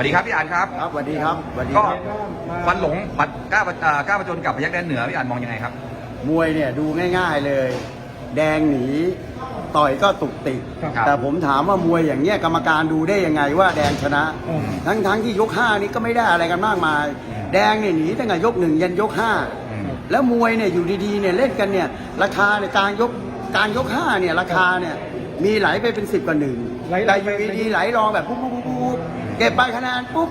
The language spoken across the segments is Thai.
วัสดีครับพี่อันครับ ครับสวัสดีครับสวัสดีก็ครับควันหลงปัดกล้าประอ่ากล้าประจนกับพยักแดนเหนือพี่อันมองยังไงครับ มวยเนี่ยดูง่าย ๆเลย แดงหนีต่อยก็ตุกติกครับแต่ผมถามว่ามวยอย่างเงี้ยกรรมการดูได้ยังไงว่าแดงชนะ อืมทั้งทั้งที่ยกห้านี้ก็ไม่ได้อะไรกันมากมายแดงเนี่ยหนีตั้งแต่ยกหนึ่งยันยกห้า อืม แล้วมวยเนี่ยอยู่ดีๆเนี่ยเล่นกันเนี่ยราคาในยกลางยกกลางยกห้าเนี่ยราคาเนี่ยมีไหลไปเป็นสิบกว่าหนึ่ง ไหลแต่ไหลอยู่ไปดีๆไหลรองแบบปุ๊บปุ๊บปุ๊บปุ๊บเก็บไปคะแนนปุ๊บ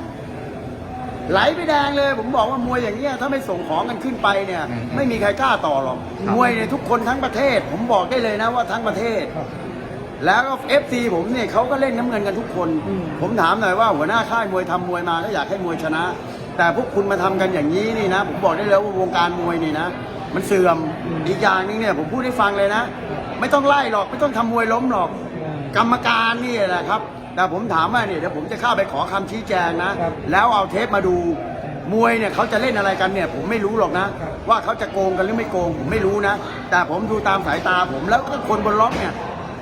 ไหลไปแดงเลย ผมบอกว่ามวยอย่างเงี้ยถ้าไม่ส่งของกันขึ้นไปเนี่ยอืมไม่มีใครกล้าต่อหรอกครับมวยเนี่ยทุกคนทั้งประเทศ ผมบอกได้เลยนะว่าทั้งประเทศครับแล้วก็เอฟซีผมเนี่ยเขาก็เล่นน้ำเงินกันทุกคนอืมผมถามหน่อยว่าหัวหน้าค่ายมวยทำมวยมาก็อยากให้มวยชนะ แต่พวกคุณมาทำกันอย่างนี้นี่นะ ผมบอกได้เลยว่าวงการมวยนี่นะ มันเสื่อมอีกอย่างหนึงเนี่ยผมพูดให้ฟังเลยนะ ไม่ต้องไล่หรอกไม่ต้องทำมวยล้มหรอก กรรมการนี่แหละครับ แต่ผมถามว่าเนี่ยเดี๋ยวผมจะเข้าไปขอคำชี้แจงนะ ครับแล้วเอาเทปมาดูมวยเนี่ยเขาจะเล่นอะไรกันเนี่ย ผมไม่รู้หรอกนะ ครับ ว่าเขาจะโกงกันหรือไม่โกงผมไม่รู้นะ แต่ผมดูตามสายตาผมแล้วก็คนบนล็อกเนี่ย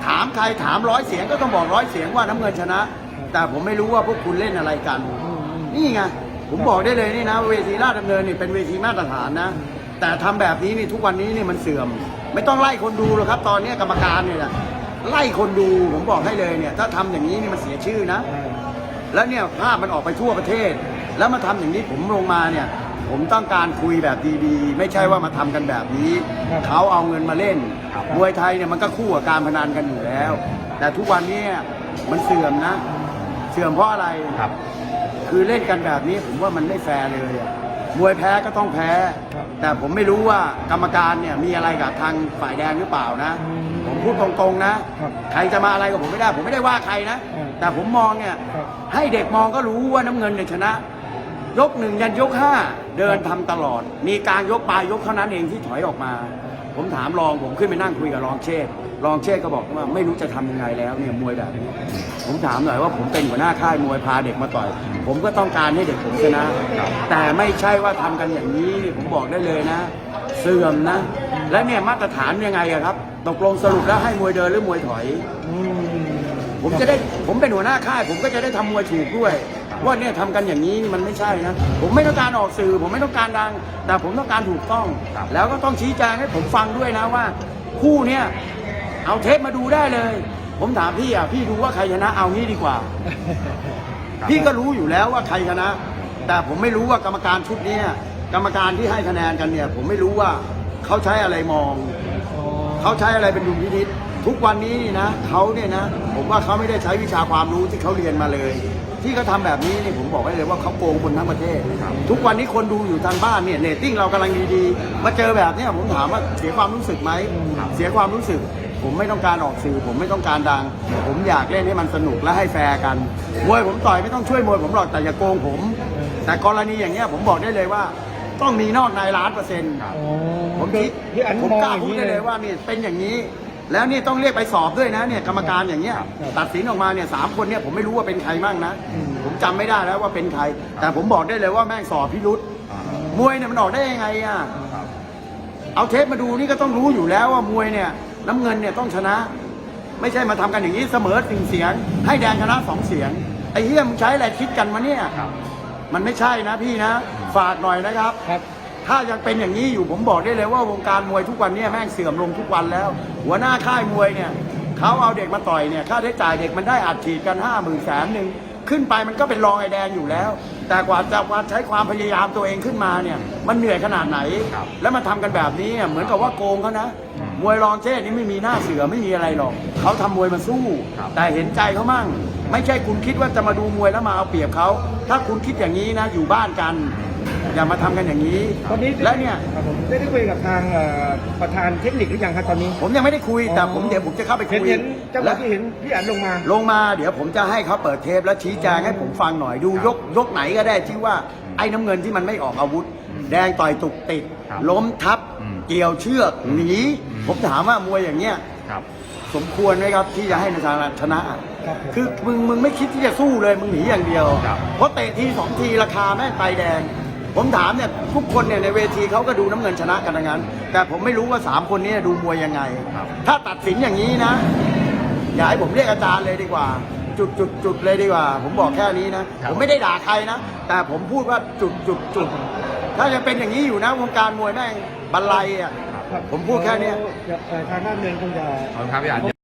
ถามใครถามร้อยเสียงก็ต้องบอกร้อยเสียงว่าน้ำเงินชนะ แต่ผมไม่รู้ว่าพวกคุณเล่นอะไรกันนี่ไงผมบอกได้เลยนี่นะ เวทีราชดำเนินนี่เป็นเวทีมาตรฐานนะ แต่ทำแบบนี้นี่ทุกวันนี้นี่มันเสื่อม ไม่ต้องไล่คนดูหรอกครับ ตอนนี้กรรมการเนี่ยนะ ไล่คนดูผมบอกให้เลยเนี่ย ถ้าทำอย่างนี้นี่มันเสียชื่อนะ แล้วเนี่ยภาพมันออกไปทั่วประเทศ แล้วมาทำอย่างนี้ผมลงมาเนี่ย ผมต้องการคุยแบบดีๆ ไม่ใช่ว่ามาทำกันแบบนี้ครับเขาเอาเงินมาเล่นครับมวยไทยเนี่ยมันก็คู่กับการพนันกันอยู่แล้ว แต่ทุกวันนี้มันเสื่อมนะ เสื่อมเพราะอะไรครับ คือเล่นกันแบบนี้ผมว่ามันไม่แฟร์เลยอะมวยแพ้ก็ต้องแพ้ครับแต่ผมไม่รู้ว่ากรรมการเนี่ยมีอะไรกับทางฝ่ายแดงหรือเปล่านะอืม ผมพูดตรงๆนะ ครับใครจะมาอะไรกับผมไม่ได้ ผมไม่ได้ว่าใครนะ อืมแต่ผมมองเนี่ย ครับ ให้เด็กมองก็รู้ว่าน้ำเงินเนี่ยชนะ ยกหนึ่งยันยกห้าเดินทำตลอด มีการยกปลายยกเท่านั้นเองที่ถอยออกมา ผมถามรองผมขึ้นไปนั่งคุยกับรองเชษฐ์รองเชษฐ์ก็บอกว่าไม่รู้จะทำยังไงแล้วเนี่ยมวยแบบนี้ ผมถามหน่อยว่าผมเป็นหัวหน้าค่ายมวยพาเด็กมาต่อย ผมก็ต้องการให้เด็กผมชนะ แต่ไม่ใช่ว่าทำกันอย่างนี้นี่ผมบอกได้เลยนะ เสื่อมนะ และเนี่ยมาตรฐานยังไงอะครับตกลงสรุปแล้วให้มวยเดินหรือมวยถอย ผมจะได้ผมเป็นหัวหน้าค่าย ผมก็จะได้ทำมวยถูกด้วย ว่าเนี่ยทำกันอย่างนี้มันไม่ใช่นะ ผมไม่ต้องการออกสื่อ ผมไม่ต้องการดัง แต่ผมต้องการถูกต้อง แล้วก็ต้องชี้แจงให้ผมฟังด้วยนะว่า คู่เนี่ยเอาเทปมาดูได้เลย ผมถามพี่อะพี่ดูว่าใครชนะเอางี้ดีกว่า พี่ก็รู้อยู่แล้วว่าใครชนะ แต่ผมไม่รู้ว่ากรรมการชุดนี้ กรรมการที่ให้คะแนนกันเนี่ย ผมไม่รู้ว่าเขาใช้อะไรมอง เขาใช้อะไรเป็นดุลพินิษทุกวันนี้นี่นะเขาเนี่ยนะ ผมว่าเขาไม่ได้ใช้วิชาความรู้ที่เขาเรียนมาเลย ที่เขาทำแบบนี้นี่ผมบอกไว้เลยว่าเขาโกงคนทั้งประเทศ ทุกวันนี้คนดูอยู่ทางบ้านเนี่ยเรตติ้งเรากำลังดีๆมาเจอแบบเนี้ยผมถามว่าเสียความรู้สึกไหมเสียความรู้สึกผมไม่ต้องการออกสื่อผมไม่ต้องการดัง ผมอยากเล่นให้มันสนุกและให้แฟร์กันมวยผมต่อยไม่ต้องช่วยมวยผมหรอกแต่อย่าโกงผม แต่กรณีอย่างเงี้ยผมบอกได้เลยว่า ต้องมีนอกในล้านเปอร์เซ็นต์อ๋อผมคิดพี่อันผมมองกล้าอย่างพูดนี้ได้เลเลยยว่านี่เป็นอย่างนี้ แล้วนี่ต้องเรียกไปสอบด้วยนะเนี่ยกรรมการอย่างเงี้ยครับตัดสินออกมาเนี่ยสามคนเนี่ยผมไม่รู้ว่าเป็นใครบ้างนะอืมผมจำไม่ได้แล้วว่าเป็นใคร แต่ผมบอกได้เลยว่าแม่งสอบพิรุษอ่ามวยเนี่ยมันออกได้ยังไงอะครับเอาเทปมาดูนี่ก็ต้องรู้อยู่แล้วว่ามวยเนี่ยน้ำเงินเนี่ยต้องชนะ ไม่ใช่มาทำกันอย่างนี้เสมอหนึ่งเสียง ให้แดงชนะสองเสียงไอ้เหี้ยมึงใช้อะไรคิดกันวะเนี่ยครับมันไม่ใช่นะพี่นะ ฝากหน่อยนะครับ ครับ ถ้ายังเป็นอย่างนี้อยู่ผมบอกได้เลยว่าวงการมวยทุกวันเนี้แม่งเสื่อมลงทุกวันแล้ว หัวหน้าค่ายมวยเนี่ยเขาเอาเด็กมาต่อยเนี่ยค่าใช้จ่ายเด็กมันได้อัดฉีดกันห้าหมื่นแสนหนึ่งขึ้นไปมันก็เป็นรองไอแดงอยู่แล้ว แต่กว่าจะมาใช้ความพยายามตัวเองขึ้นมาเนี่ย มันเหนื่อยขนาดไหนครับแล้วมาทำกันแบบนี้เนี่ยเหมือนกับว่าโกงเขานะอืมมวยรองเช่นี่ไม่มีหน้าเสือไม่มีอะไรหรอกเขาทำมวยมาสู้ครับแต่เห็นใจเขามั่ง ไม่ใช่คุณคิดว่าจะมาดูมวยแล้วมาเอาเปรียบเขา ถ้าคุณคิดอย่างนี้นะอยู่บ้านกัน อย่ามาทำกันอย่างนี้ตอนนี้และเนี่ย ครับผมได้ได้คุยกับทางเอ่อประธานเทคนิคหรือยังครับตอนนี้ ผมยังไม่ได้คุยแต่ผมเดี๋ยวผมจะเข้าไปเห็นคุยเห็นจังหวะและที่เห็นพี่อันลงมา ลงมาเดี๋ยวผมจะให้เขาเปิดเทปแล้วชี้แจงให้ผมฟังหน่อยดูยกยกไหนก็ได้ที่ว่าไอ้น้ำเงินที่มันไม่ออกอาวุธ แดงต่อยตุกติด ครับล้มทับ อืมเกี่ยวเชือกหนีอืม ผมถามว่ามวยอย่างเงี้ยครับ สมควรไหมครับที่จะให้นาชาชนะ ครับผม คือมึงมึงไม่คิดที่จะสู้เลยมึงหนีอย่างเดียว ครับ เพราะเตะทีสองทีราคาแม่งไปแดง ผมถามเนี่ยทุกคนเนี่ยในเวทีเขาก็ดูน้ำเงินชนะกันทั้งนั้น แต่ผมไม่รู้ว่าสามคนนี้ดูมวยยังไงครับถ้าตัดสินอย่างนี้นะ อย่าให้ผมเรียกอาจารย์เลยดีกว่า จุดจุดจุดเลยดีกว่า ผมบอกแค่นี้นะ ผมไม่ได้ด่าใครนะ แต่ผมพูดว่าจุดจุดจุดถ้ายังเป็นอย่างนี้อยู่นะวงการมวยแม่งบันไลอะผมพูดแค่เนี้ยเอ่อทางด้านเมืองคงจะ ขอบคุณครับพี่อัน